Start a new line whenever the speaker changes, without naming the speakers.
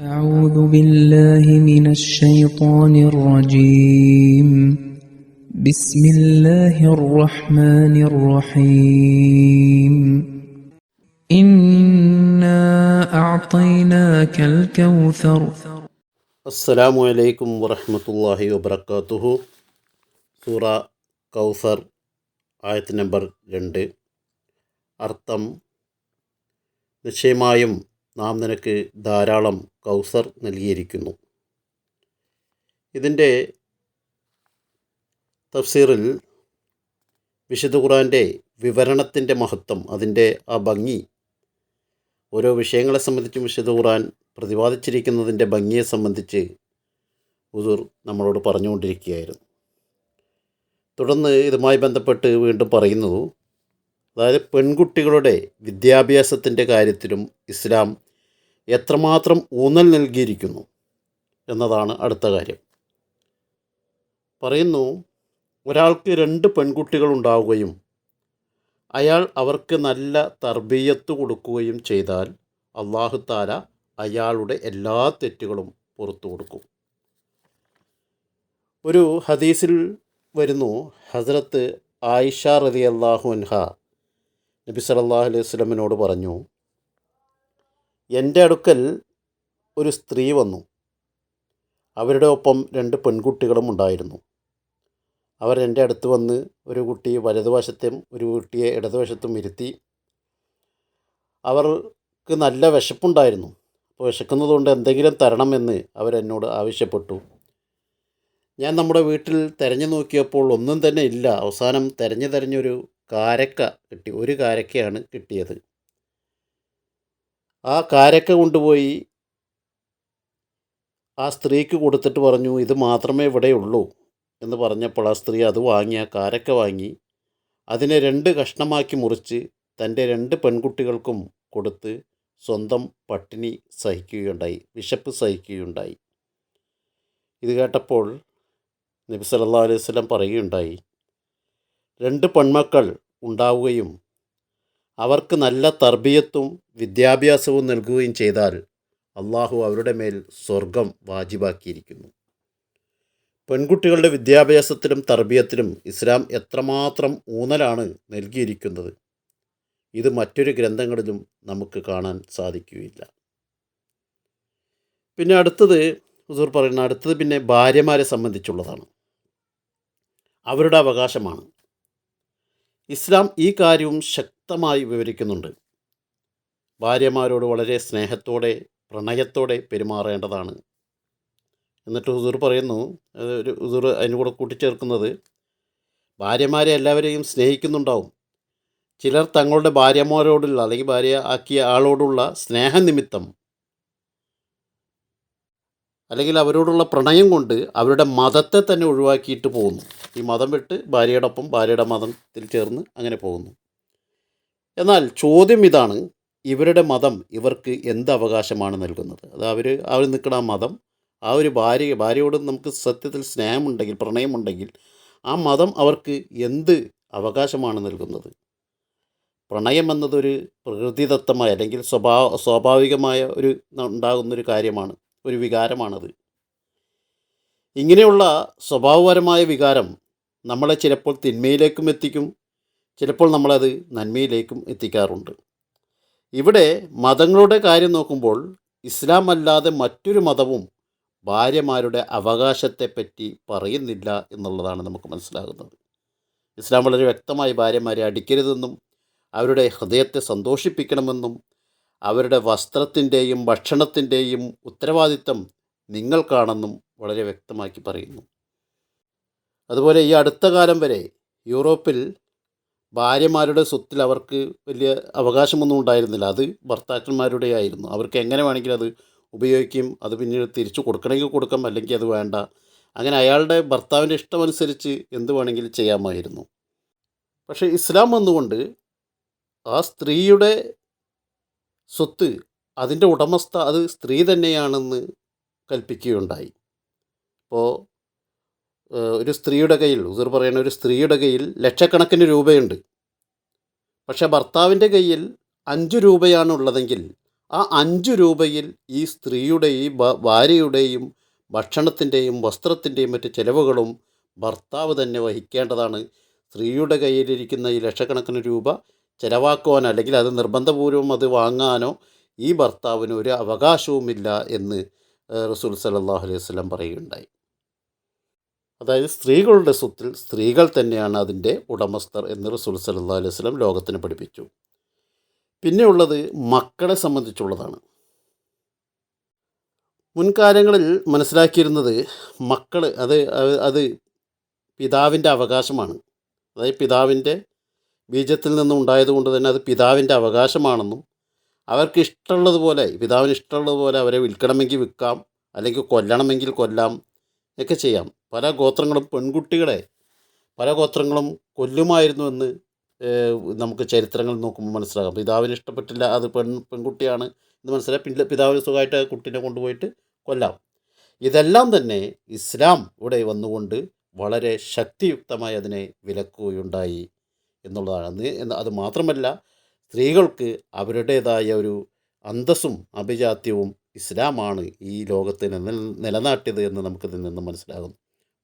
أعوذ بالله من الشيطان الرجيم بسم الله الرحمن الرحيم إنا أعطيناك الكوثر
അസ്സലാമു അലൈക്കും വറഹ്മത്തുള്ളാഹി വബർക്കാത്തുഹു സൂറ കൗസർ ആയത്ത് നമ്പർ രണ്ട് അർത്ഥം നിശ്ചയമായും നാം നിനക്ക് ധാരാളം കൗസർ നൽകിയിരിക്കുന്നു. ഇതിന്റെ തഫ്സീറിൽ വിശുദ്ധ ഖുറാന്റെ വിവരണത്തിന്റെ മഹത്വം അതിന്റെ ആ ഭംഗി ഓരോ വിഷയങ്ങളെ സംബന്ധിച്ചും വിശുദ്ധ ഖുറാൻ പ്രതിപാദിച്ചിരിക്കുന്നതിന്റെ ഭംഗിയെ സംബന്ധിച്ച് ഹുസൂർ നമ്മളോട് പറഞ്ഞുകൊണ്ടിരിക്കുകയായിരുന്നു. തുടർന്ന് ഇതുമായി ബന്ധപ്പെട്ട് വീണ്ടും പറയുന്നു അതായത് പെൺകുട്ടികളുടെ വിദ്യാഭ്യാസത്തിന്റെ കാര്യത്തിലും ഇസ്ലാം എത്രമാത്രം ഊന്നൽ നൽകിയിരിക്കുന്നു എന്നതാണ് അടുത്ത കാര്യം. പറയുന്നു ഒരാൾക്ക് രണ്ട് പെൺകുട്ടികൾ ഉണ്ടാവുകയും അയാൾ അവർക്ക് നല്ല തർബീയത്ത് കൊടുക്കുകയും ചെയ്താൽ അള്ളാഹു താല അയാളുടെ എല്ലാ തെറ്റുകളും പുറത്തു കൊടുക്കും. ഒരു ഹദീസിൽ വരുന്നു ഹസ്രത്ത് ആയിഷ റതി അള്ളാഹു അൻഹ നബി അലൈഹി സ്വലമിനോട് പറഞ്ഞു എന്റെ അടുക്കൽ ഒരു സ്ത്രീ വന്നു. അവരുടെ ഒപ്പം രണ്ട് പെൺകുട്ടികളും ഉണ്ടായിരുന്നു. അവർ എന്റെ അടുത്ത് വന്ന് ഒരു കുട്ടി വലതുവശത്തും ഒരു കുട്ടിയെ ഇടതുവശത്തും ഇരുത്തി. അവർക്ക് നല്ല വിശപ്പുണ്ടായിരുന്നു. അപ്പോൾ വിശക്കുന്നതുകൊണ്ട് എന്തെങ്കിലും തരണമെന്ന് അവരെന്നോട് ആവശ്യപ്പെട്ടു. ഞാൻ നമ്മുടെ വീട്ടിൽ തിരഞ്ഞു നോക്കിയപ്പോൾ ഒന്നും തന്നെ ഇല്ല. അവസാനം തിരഞ്ഞു തിരഞ്ഞൊരു കാരക്ക കിട്ടി. ഒരു കാരക്കയാണ് കിട്ടിയത്. ആ കാരക്ക കൊണ്ടുപോയി ആ സ്ത്രീക്ക് കൊടുത്തിട്ട് പറഞ്ഞു ഇത് മാത്രമേ ഇവിടെ ഉള്ളൂ എന്ന് പറഞ്ഞപ്പോൾ ആ സ്ത്രീ അത് വാങ്ങി ആ കാരക്ക വാങ്ങി. അതിനെ രണ്ട് കഷ്ണമാക്കി മുറിച്ച് തന്റെ രണ്ട് പെൺകുട്ടികൾക്കും കൊടുത്ത് സ്വന്തം പട്ടിണി സഹിക്കുകയുണ്ടായി വിശപ്പ് സഹിക്കുകയുണ്ടായി. ഇത് കേട്ടപ്പോൾ നബി സല്ലാ അലൈഹി പറയുകയുണ്ടായി രണ്ട് പെൺമക്കൾ ഉണ്ടാവുകയും അവർക്ക് നല്ല തർബീയത്തും വിദ്യാഭ്യാസവും നൽകുകയും ചെയ്താൽ അള്ളാഹു അവരുടെ മേൽ സ്വർഗം വാജിബാക്കിയിരിക്കുന്നു. പെൺകുട്ടികളുടെ വിദ്യാഭ്യാസത്തിലും തർബീയത്തിലും ഇസ്ലാം എത്രമാത്രം ഊന്നലാണ് നൽകിയിരിക്കുന്നത്. ഇത് മറ്റൊരു ഗ്രന്ഥങ്ങളിലും നമുക്ക് കാണാൻ സാധിക്കുകയില്ല. പിന്നെ അടുത്തത് ഹുസൂർ പറയുന്ന അടുത്തത് പിന്നെ ഭാര്യമാരെ സംബന്ധിച്ചുള്ളതാണ്. അവരുടെ അവകാശമാണ്. ഇസ്ലാം ഈ കാര്യവും ശക്തമായി വിവരിക്കുന്നുണ്ട്. ഭാര്യമാരോട് വളരെ സ്നേഹത്തോടെ പ്രണയത്തോടെ പെരുമാറേണ്ടതാണ്. എന്നിട്ട് ഹുസൂർ പറയുന്നു ഒരു ഹുസൂർ അതിന് കൂടെ കൂട്ടിച്ചേർക്കുന്നത് ഭാര്യമാരെ എല്ലാവരെയും സ്നേഹിക്കുന്നുണ്ടാവും. ചിലർ തങ്ങളുടെ ഭാര്യമാരോടുള്ള അല്ലെങ്കിൽ ഭാര്യ ആക്കിയ ആളോടുള്ള സ്നേഹനിമിത്തം അല്ലെങ്കിൽ അവരോടുള്ള പ്രണയം കൊണ്ട് അവരുടെ മതത്തെ തന്നെ ഒഴിവാക്കിയിട്ട് പോകുന്നു. ഈ മതം വിട്ട് ഭാര്യയോടൊപ്പം ഭാര്യയുടെ മതത്തിൽ ചേർന്ന് അങ്ങനെ പോകുന്നു. എന്നാൽ ചോദ്യം ഇതാണ് ഇവരുടെ മതം ഇവർക്ക് എന്ത് അവകാശമാണ് നൽകുന്നത്? അത് അവർ അവർ നിൽക്കുന്ന ആ മതം ആ ഒരു ഭാര്യ ഭാര്യയോട് നമുക്ക് സത്യത്തിൽ സ്നേഹമുണ്ടെങ്കിൽ പ്രണയമുണ്ടെങ്കിൽ ആ മതം അവർക്ക് എന്ത് അവകാശമാണ് നൽകുന്നത്? പ്രണയം എന്നതൊരു പ്രകൃതിദത്തമായ അല്ലെങ്കിൽ സ്വഭാവ സ്വാഭാവികമായ ഒരു ഉണ്ടാകുന്നൊരു കാര്യമാണ് ഒരു വികാരമാണത്. ഇങ്ങനെയുള്ള സ്വഭാവപരമായ വികാരം നമ്മളെ ചിലപ്പോൾ തിന്മയിലേക്കും എത്തിക്കും ചിലപ്പോൾ നമ്മളത് നന്മയിലേക്കും എത്തിക്കാറുണ്ട്. ഇവിടെ മതങ്ങളുടെ കാര്യം നോക്കുമ്പോൾ ഇസ്ലാം അല്ലാതെ മറ്റൊരു മതവും ഭാര്യമാരുടെ അവകാശത്തെപ്പറ്റി പറയുന്നില്ല എന്നുള്ളതാണ് നമുക്ക് മനസ്സിലാകുന്നത്. ഇസ്ലാം വളരെ വ്യക്തമായി ഭാര്യമാരെ അടിക്കരുതെന്നും അവരുടെ ഹൃദയത്തെ സന്തോഷിപ്പിക്കണമെന്നും അവരുടെ വസ്ത്രത്തിന്റെയും ഭക്ഷണത്തിന്റെയും ഉത്തരവാദിത്തം നിങ്ങൾക്കാണെന്നും വളരെ വ്യക്തമാക്കി പറയുന്നു. അതുപോലെ ഈ അടുത്ത കാലം വരെ യൂറോപ്പിൽ ഭാര്യമാരുടെ സ്വത്തിൽ അവർക്ക് വലിയ അവകാശമൊന്നും ഉണ്ടായിരുന്നില്ല. അത് ഭർത്താക്കന്മാരുടെ ആയിരുന്നു. അവർക്ക് എങ്ങനെ വേണമെങ്കിലും അത് ഉപയോഗിക്കും അത് പിന്നീട് തിരിച്ചു കൊടുക്കണമെങ്കിൽ കൊടുക്കാം അല്ലെങ്കിൽ അത് വേണ്ട. അങ്ങനെ അയാളുടെ ഭർത്താവിന്റെ ഇഷ്ടമനുസരിച്ച് എന്ത് വേണമെങ്കിലും ചെയ്യാമായിരുന്നു. പക്ഷേ ഇസ്ലാം വന്നുകൊണ്ട് ആ സ്ത്രീയുടെ സ്വത്ത് അതിന്റെ ഉടമസ്ഥ അത് സ്ത്രീ തന്നെയാണെന്ന് കൽപ്പിക്കുകയുണ്ടായി. ഇപ്പോൾ ഒരു സ്ത്രീയുടെ കയ്യിൽ ഉസർ പറയുന്ന ഒരു സ്ത്രീയുടെ കയ്യിൽ ലക്ഷക്കണക്കിന് രൂപയുണ്ട്. പക്ഷെ ഭർത്താവിന്റെ കയ്യിൽ അഞ്ച് രൂപയാണ് ഉള്ളതെങ്കിൽ ആ അഞ്ച് രൂപയിൽ ഈ സ്ത്രീയുടെ ഈ ഭാര്യയുടെയും ഭക്ഷണത്തിന്റെയും വസ്ത്രത്തിന്റെയും മറ്റ് ചിലവുകളും ഭർത്താവ് തന്നെ വഹിക്കേണ്ടതാണ്. സ്ത്രീയുടെ കയ്യിലിരിക്കുന്ന ഈ ലക്ഷക്കണക്കിന് രൂപ ചിലവാക്കുവാനോ അല്ലെങ്കിൽ അത് നിർബന്ധപൂർവം അത് വാങ്ങാനോ ഈ ഭർത്താവിന് ഒരു അവകാശവുമില്ല എന്ന് റസൂൽ സല്ലല്ലാഹു അലൈഹി വസല്ലം പറയുകയുണ്ടായി. അതായത് സ്ത്രീകളുടെ സ്വത്തിൽ സ്ത്രീകൾ തന്നെയാണ് അതിന്റെ ഉടമസ്ഥർ എന്ന് റസൂൽ സല്ലാ അലൈഹി വസല്ലം ലോകത്തിന് പഠിപ്പിച്ചു. പിന്നെയുള്ളത് മക്കളെ സംബന്ധിച്ചുള്ളതാണ്. മുൻകാലങ്ങളിൽ മനസ്സിലാക്കിയിരുന്നത് മക്കൾ അത് അത് പിതാവിന്റെ അവകാശമാണ്. അതായത് പിതാവിന്റെ ബീജത്തിൽ നിന്നും ഉണ്ടായതുകൊണ്ട് തന്നെ അത് പിതാവിന്റെ അവകാശമാണെന്നും അവർക്ക് ഇഷ്ടമുള്ളതുപോലെ പിതാവിന് ഇഷ്ടമുള്ളതുപോലെ അവരെ വിൽക്കണമെങ്കിൽ വിൽക്കാം അല്ലെങ്കിൽ കൊല്ലണമെങ്കിൽ കൊല്ലാം ഒക്കെ ചെയ്യാം. പല ഗോത്രങ്ങളും പെൺകുട്ടികളെ പല ഗോത്രങ്ങളും കൊല്ലുമായിരുന്നു എന്ന് നമുക്ക് ചരിത്രങ്ങൾ നോക്കുമ്പോൾ മനസ്സിലാകാം പിതാവിന് ഇഷ്ടപ്പെട്ടില്ല അത് പെൺ പെൺകുട്ടിയാണ് എന്ന് മനസ്സിലായി. പിന്നെ പിതാവിന് സുഖമായിട്ട് കുട്ടീനെ കൊണ്ടുപോയിട്ട് കൊല്ലാം. ഇതെല്ലാം തന്നെ ഇസ്ലാം ഇവിടെ വന്നുകൊണ്ട് വളരെ ശക്തിയുക്തമായി അതിനെ വിലക്കുകയുണ്ടായി എന്നുള്ളതാണ്. അത് മാത്രമല്ല സ്ത്രീകൾക്ക് അവരുടേതായ ഒരു അന്തസ്സും അഭിജാത്യവും ഇസ്ലാമാണ് ഈ ലോകത്തിൽ നില നിലനാട്ടിയത് എന്ന് നമുക്കിതിൽ നിന്ന് മനസ്സിലാകുന്നു.